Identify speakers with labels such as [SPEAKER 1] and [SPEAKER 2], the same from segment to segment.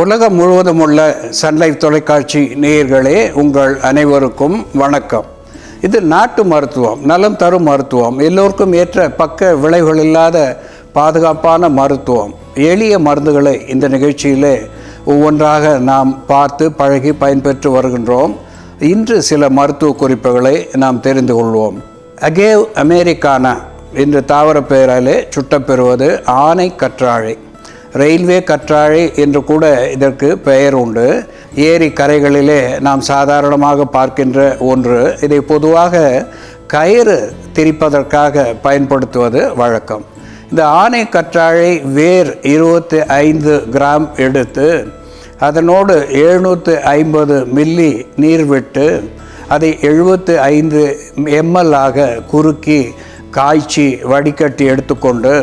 [SPEAKER 1] உலகம் முழுவதும் உள்ள சன்லைஃப் தொலைக்காட்சி நேயர்களே உங்கள் அனைவருக்கும் வணக்கம். இது நாட்டு மருத்துவம் நலம் தரும் மருத்துவம் எல்லோருக்கும் ஏற்ற பக்க விளைவுகள் இல்லாத பாதுகாப்பான மருத்துவம். எளிய மருந்துகளை இந்த நிகழ்ச்சியிலே ஒவ்வொன்றாக நாம் பார்த்து பழகி பயன்பெற்று வருகின்றோம். இன்று சில மருத்துவ குறிப்புகளை நாம் தெரிந்து கொள்வோம். அகேவ் அமெரிக்கானா என்று தாவர பெயராலே சுட்டப்பெறுவது ஆனை கற்றாழை. ரயில்வே கற்றாழை என்று கூட இதற்கு பெயர் உண்டு. ஏரி கரைகளிலே நாம் சாதாரணமாக பார்க்கின்ற ஒன்று. இதை பொதுவாக கயிறு திரிப்பதற்காக பயன்படுத்துவது வழக்கம். இந்த ஆனை கற்றாழை வேர் இருபத்தி ஐந்து கிராம் எடுத்து அதனோடு எழுநூற்று ஐம்பது மில்லி நீர் விட்டு அதை எழுபத்து ஐந்து எம்எல் ஆக குறுக்கி காய்ச்சி வடிகட்டி எடுத்துக்கொண்டு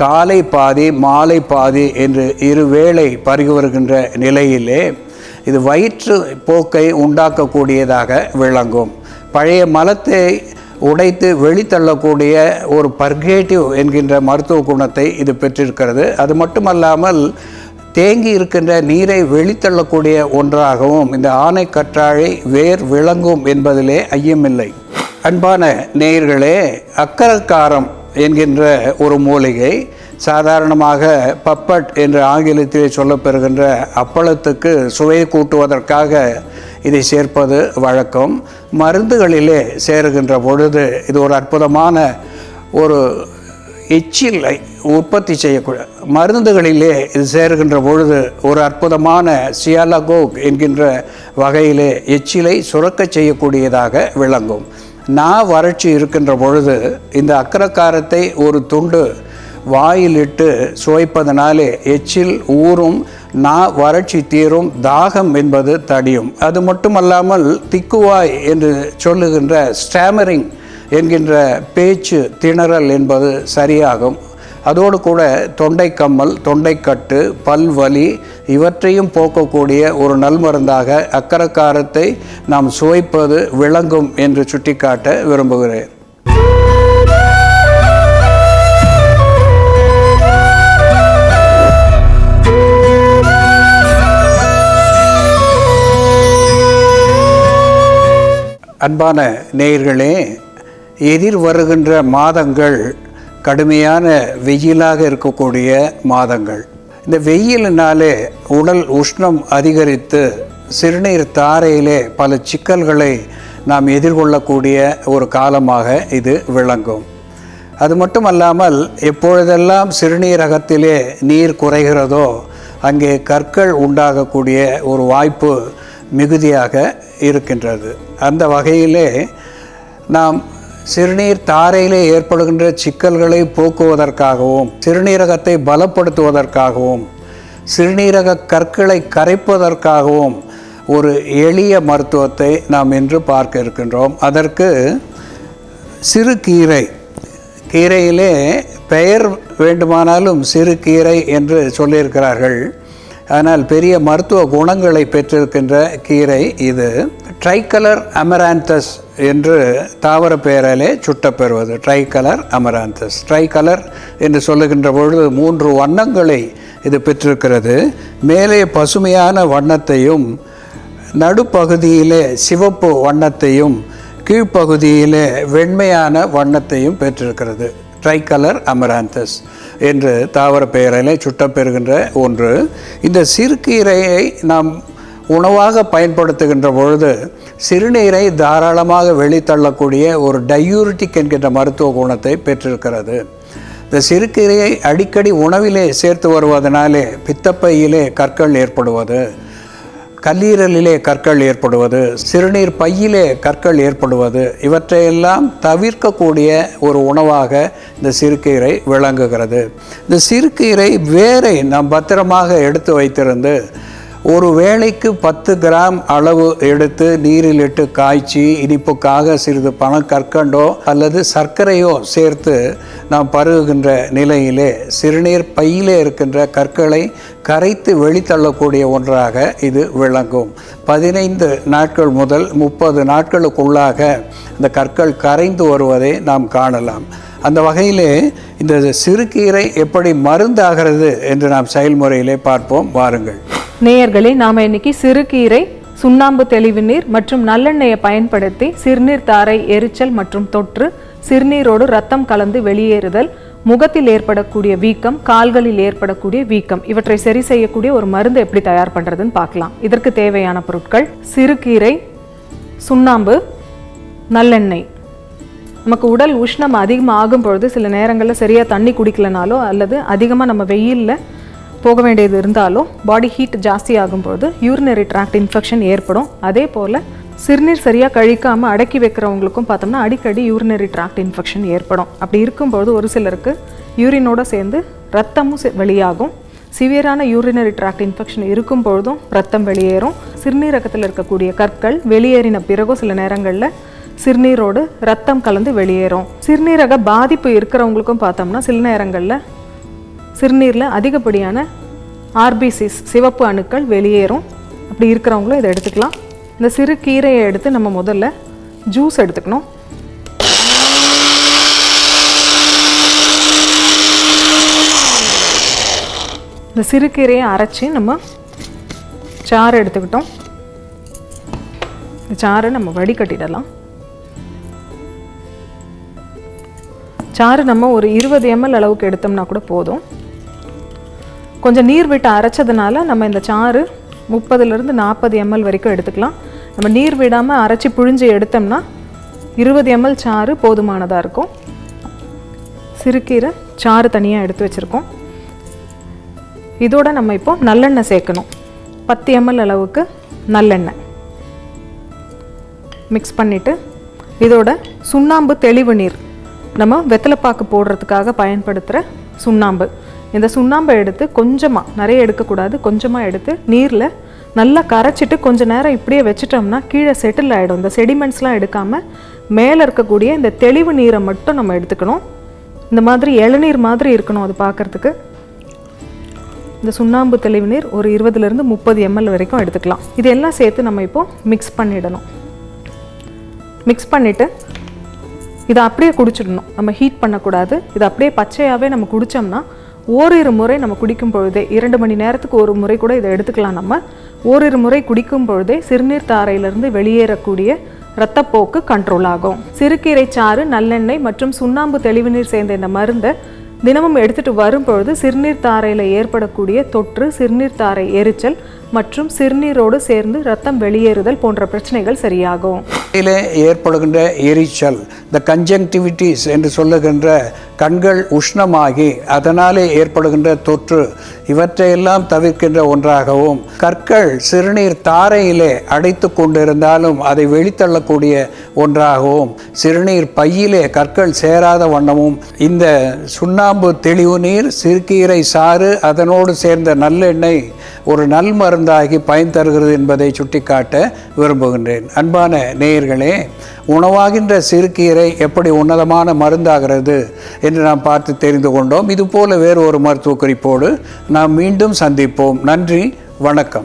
[SPEAKER 1] காலை பாதி மாலை பாதி என்று இருவேளை பருகி வருகின்ற நிலையிலே இது வயிற்று போக்கை உண்டாக்கக்கூடியதாக விளங்கும். பழைய மலத்தை உடைத்து வெளித்தள்ளக்கூடிய ஒரு பர்கேட்டிவ் என்கின்ற மருத்துவ குணத்தை இது பெற்றிருக்கிறது. அது மட்டுமல்லாமல் தேங்கி இருக்கின்ற நீரை வெளித்தள்ளக்கூடிய ஒன்றாகவும் இந்த ஆணை கற்றாழை வேர் விளங்கும் என்பதிலே ஐயமில்லை. அன்பான நேயர்களே அக்கரக்காரம் என்கின்ற ஒரு மூலிகை சாதாரணமாக பப்பட் என்று ஆங்கிலத்தில் சொல்லப்பெறுகின்ற அப்பளத்துக்கு சுவை கூட்டுவதற்காக இதை சேர்ப்பது வழக்கம். மருந்துகளிலே சேருகின்ற பொழுது இது ஒரு அற்புதமான ஒரு எச்சிலை உற்பத்தி செய்யக்கூடிய மருந்துகளிலே இது சேருகின்ற பொழுது ஒரு அற்புதமான சியாலகோக் என்கின்ற வகையிலே எச்சிலை சுரக்கச் செய்யக்கூடியதாக விளங்கும். நா வறட்சி இருக்கின்ற பொழுது இந்த அக்கரக்காரத்தை ஒரு துண்டு வாயிலிட்டு சுவைப்பதனாலே எச்சில் ஊறும் நா வறட்சி தீரும் தாகம் என்பது தடியும். அது மட்டுமல்லாமல் திக்குவாய் என்று சொல்லுகின்ற ஸ்டாமரிங் என்கின்ற பேச்சு திணறல் என்பது சரியாகும். அதோடு கூட தொண்டை கம்மல் தொண்டைக்கட்டு பல்வலி இவற்றையும் போக்கக்கூடிய ஒரு நல்மருந்தாக அக்கரக்காரத்தை நாம் சுவைப்பது விளங்கும் என்று சுட்டிக்காட்ட விரும்புகிறேன். அன்பான நேயர்களே எதிர் வருகின்ற மாதங்கள் கடுமையான வெயிலாக இருக்கக்கூடிய மாதங்கள். இந்த வெயிலினாலே உடல் உஷ்ணம் அதிகரித்து சிறுநீர் தாரையிலே பல சிக்கல்களை நாம் எதிர்கொள்ளக்கூடிய ஒரு காலமாக இது விளங்கும். அது மட்டுமல்லாமல் எப்பொழுதெல்லாம் சிறுநீரகத்திலே நீர் குறைகிறதோ அங்கே கற்கள் உண்டாகக்கூடிய ஒரு வாய்ப்பு மிகுதியாக இருக்கின்றது. அந்த வகையிலே நாம் சிறுநீர் தாரையிலே ஏற்படுகின்ற சிக்கல்களை போக்குவதற்காகவும் சிறுநீரகத்தை பலப்படுத்துவதற்காகவும் சிறுநீரக கற்களை கரைப்பதற்காகவும் ஒரு எளிய மருத்துவத்தை நாம் இன்று பார்க்க இருக்கின்றோம். அதற்கு சிறு கீரை கீரையிலே பெயர் வேண்டுமானாலும் சிறு கீரை என்று சொல்லியிருக்கிறார்கள். ஆனால் பெரிய மருத்துவ குணங்களை பெற்றிருக்கின்ற கீரை இது. ட்ரைகலர் அமராந்தஸ் என்று தாவர பெயராலே சுட்டப்பெறுவது. ட்ரைகலர் அமராந்தஸ் ட்ரைகலர் என்று சொல்லுகின்ற பொழுது மூன்று வண்ணங்களை இது பெற்றிருக்கிறது. மேலே பசுமையான வண்ணத்தையும் நடுப்பகுதியிலே சிவப்பு வண்ணத்தையும் கீழ்ப்பகுதியிலே வெண்மையான வண்ணத்தையும் பெற்றிருக்கிறது. ட்ரைகலர் அமராந்தஸ் என்று தாவர பெயரிலே சுட்டப்பெறுகின்ற ஒன்று. இந்த சிறுகீரையை நாம் உணவாக பயன்படுத்துகின்ற பொழுது சிறுநீரை தாராளமாக வெளித்தள்ளக்கூடிய ஒரு டையூரிட்டிக் என்கின்ற மருத்துவ குணத்தை பெற்றிருக்கிறது. இந்த சிறுகீரையை அடிக்கடி உணவிலே சேர்த்து வருவதனாலே பித்தப்பையிலே கற்கள் ஏற்படுவது. கல்லீரலிலே கற்கள் ஏற்படுவது சிறுநீர் பையிலே கற்கள் ஏற்படுவது இவற்றையெல்லாம் தவிர்க்கக்கூடிய ஒரு உணவாக இந்த சிறுகீரை விளங்குகிறது. இந்த சிறுகீரை வேரை நாம் பத்திரமாக எடுத்து வைத்திருந்து ஒரு வேளைக்கு பத்து கிராம் அளவு எடுத்து நீரில் இட்டு காய்ச்சி இனிப்புக்காக சிறிது பணம் கற்கண்டோ அல்லது சர்க்கரையோ சேர்த்து நாம் பருகுகின்ற நிலையிலே சிறுநீர் பையிலே இருக்கின்ற கற்களை கரைத்து வெளித்தள்ளக்கூடிய ஒன்றாக இது விளங்கும். பதினைந்து நாட்கள் முதல் முப்பது நாட்களுக்குள்ளாக இந்த கற்கள் கரைந்து வருவதை நாம் காணலாம். அந்த வகையிலே இந்த சிறுகீரை எப்படி மருந்தாகிறது என்று நாம் செயல்முறையிலே பார்ப்போம். வாருங்கள்.
[SPEAKER 2] நேயர்களே நாம் இன்னைக்கு சிறுகீரை சுண்ணாம்பு தெளிவு நீர் மற்றும் நல்லெண்ணெயை பயன்படுத்தி சிறுநீர் தாரை எரிச்சல் மற்றும் தொற்று சிறுநீரோடு ரத்தம் கலந்து வெளியேறுதல் முகத்தில் ஏற்படக்கூடிய வீக்கம் கால்களில் ஏற்படக்கூடிய வீக்கம் இவற்றை சரி செய்யக்கூடிய ஒரு மருந்து எப்படி தயார் பண்ணுறதுன்னு பார்க்கலாம். இதற்கு தேவையான பொருட்கள் சிறுகீரை சுண்ணாம்பு நல்லெண்ணெய். நமக்கு உடல் உஷ்ணம் அதிகமாக ஆகும் பொழுது சில நேரங்களில் சரியாக தண்ணி குடிக்கலனாலோ அல்லது அதிகமாக நம்ம வெயிலில் போக வேண்டியது இருந்தாலும் பாடி ஹீட் ஜாஸ்தி ஆகும்போது யூரினரி ட்ராக்ட் இன்ஃபெக்ஷன் ஏற்படும். அதே போல் சிறுநீர் சரியாக கழிக்காமல் அடக்கி வைக்கிறவங்களுக்கும் பார்த்தோம்னா அடிக்கடி யூரினரி ட்ராக்ட் இன்ஃபெக்ஷன் ஏற்படும். அப்படி இருக்கும்போது ஒரு சிலருக்கு யூரினோட சேர்ந்து ரத்தமும் வெளியாகும். சிவியரான யூரினரி ட்ராக்ட் இன்ஃபெக்ஷன் இருக்கும் பொழுதும் ரத்தம் வெளியேறும். சிறுநீரகத்தில் இருக்கக்கூடிய கற்கள் வெளியேறின பிறகும் சில நேரங்களில் சிறுநீரோடு ரத்தம் கலந்து வெளியேறும். சிறுநீரக பாதிப்பு இருக்கிறவங்களுக்கும் பார்த்தோம்னா சில நேரங்களில் சிறுநீரில் அதிகப்படியான ஆர்பிசிஸ் சிவப்பு அணுக்கள் வெளியேறும். அப்படி இருக்கிறவங்களும் இதை எடுத்துக்கலாம். இந்த சிறு கீரையை எடுத்து நம்ம முதல்ல ஜூஸ் எடுத்துக்கணும். இந்த சிறுகீரையை அரைச்சி நம்ம சாறு எடுத்துக்கிட்டோம். இந்த சாறை நம்ம வடிகட்டிடலாம். சாறு நம்ம ஒரு இருபது எம்எல் அளவுக்கு எடுத்தோம்னா கூட போதும். கொஞ்சம் நீர் விட்டு அரைச்சதுனால நம்ம இந்த சாறு முப்பதுலேருந்து நாற்பது எம்எல் வரைக்கும் எடுத்துக்கலாம். நம்ம நீர் விடாமல் அரைச்சி புழிஞ்சு எடுத்தோம்னா இருபது எம்எல் சாறு போதுமானதாக இருக்கும். சிறுக்கீரை சாறு தனியாக எடுத்து வச்சுருக்கோம். இதோட நம்ம இப்போ நல்லெண்ணெய் சேர்க்கணும். பத்து எம்எல் அளவுக்கு நல்லெண்ணெய். மிக்ஸ் பண்ணிவிட்டு இதோட சுண்ணாம்பு தெளிவு நீர் நம்ம வெத்தலைப்பாக்கு போடுறதுக்காக பயன்படுத்துகிற சுண்ணாம்பு. இந்த சுண்ணாம்பை எடுத்து கொஞ்சமாக நிறைய எடுக்கக்கூடாது கொஞ்சமாக எடுத்து நீரில் நல்லா கரைச்சிட்டு கொஞ்ச நேரம் இப்படியே வச்சுட்டோம்னா கீழே செட்டில் ஆகிடும் இந்த செடிமெண்ட்ஸ்லாம் எடுக்காமல் மேலே இருக்கக்கூடிய இந்த தெளிவு நீரை மட்டும் நம்ம எடுத்துக்கணும். இந்த மாதிரி இளநீர் மாதிரி இருக்கணும் அது பார்க்கறதுக்கு. இந்த சுண்ணாம்பு தெளிவு நீர் ஒரு இருபதுலேருந்து முப்பது எம்எல் வரைக்கும் எடுத்துக்கலாம். இது எல்லாம் சேர்த்து நம்ம இப்போ மிக்ஸ் பண்ணிடணும். மிக்ஸ் பண்ணிவிட்டு இதை அப்படியே குடிச்சிடணும். நம்ம ஹீட் பண்ணக்கூடாது. இதை அப்படியே பச்சையாகவே நம்ம குடித்தோம்னா ஓரிரு முறை நம்ம குடிக்கும் பொழுதே இரண்டு மணி நேரத்துக்கு ஒரு முறை கூட இதை எடுத்துக்கலாம் நம்ம. ஓரிரு முறை குடிக்கும் பொழுதே சிறுநீர் தாரையிலிருந்து வெளியேறக்கூடிய இரத்தப்போக்கு கண்ட்ரோல் ஆகும். சிறுகீரை சாறு நல்லெண்ணெய் மற்றும் சுண்ணாம்பு தெளிவுநீர் சேர்ந்த இந்த மருந்தை தினமும் எடுத்துட்டு வரும் பொழுது சிறுநீர் தாரையில் ஏற்படக்கூடிய தொற்று சிறுநீர் தாரை எரிச்சல் மற்றும் சிறுநீரோடு சேர்ந்து ரத்தம் வெளியேறுதல் போன்ற பிரச்சனைகள் சரியாகும்.
[SPEAKER 1] ஏற்படுகின்ற எரிச்சல் இந்த கன்ஜங்டிவிட்டிஸ் என்று சொல்லுகின்ற கண்கள் உஷ்ணமாகி அதனாலே ஏற்படுகின்ற தொற்று இவற்றையெல்லாம் தவிர்க்கின்ற ஒன்றாகவும் கற்கள் சிறுநீர் தாரையிலே அடைத்து கொண்டிருந்தாலும் அதை வெளித்தள்ளக்கூடிய ஒன்றாகவும் சிறுநீர் பையிலே கற்கள் சேராத வண்ணமும் இந்த சுண்ணாம்பு தெளிவு நீர் சிறுகீரை சாறு அதனோடு சேர்ந்த நல்லெண்ணெய் ஒரு நல்மரு மருந்தாகி பயன் தருகிறது என்பதை சுட்டிக்காட்ட விரும்புகின்றேன். அன்பான நேயர்களே உணவாகின்ற சிறுகீரை எப்படி உன்னதமான மருந்தாகிறது என்று நாம் பார்த்து தெரிந்து கொண்டோம். இதுபோல வேறு ஒரு மருத்துவ குறிப்போடு நாம் மீண்டும் சந்திப்போம். நன்றி வணக்கம்.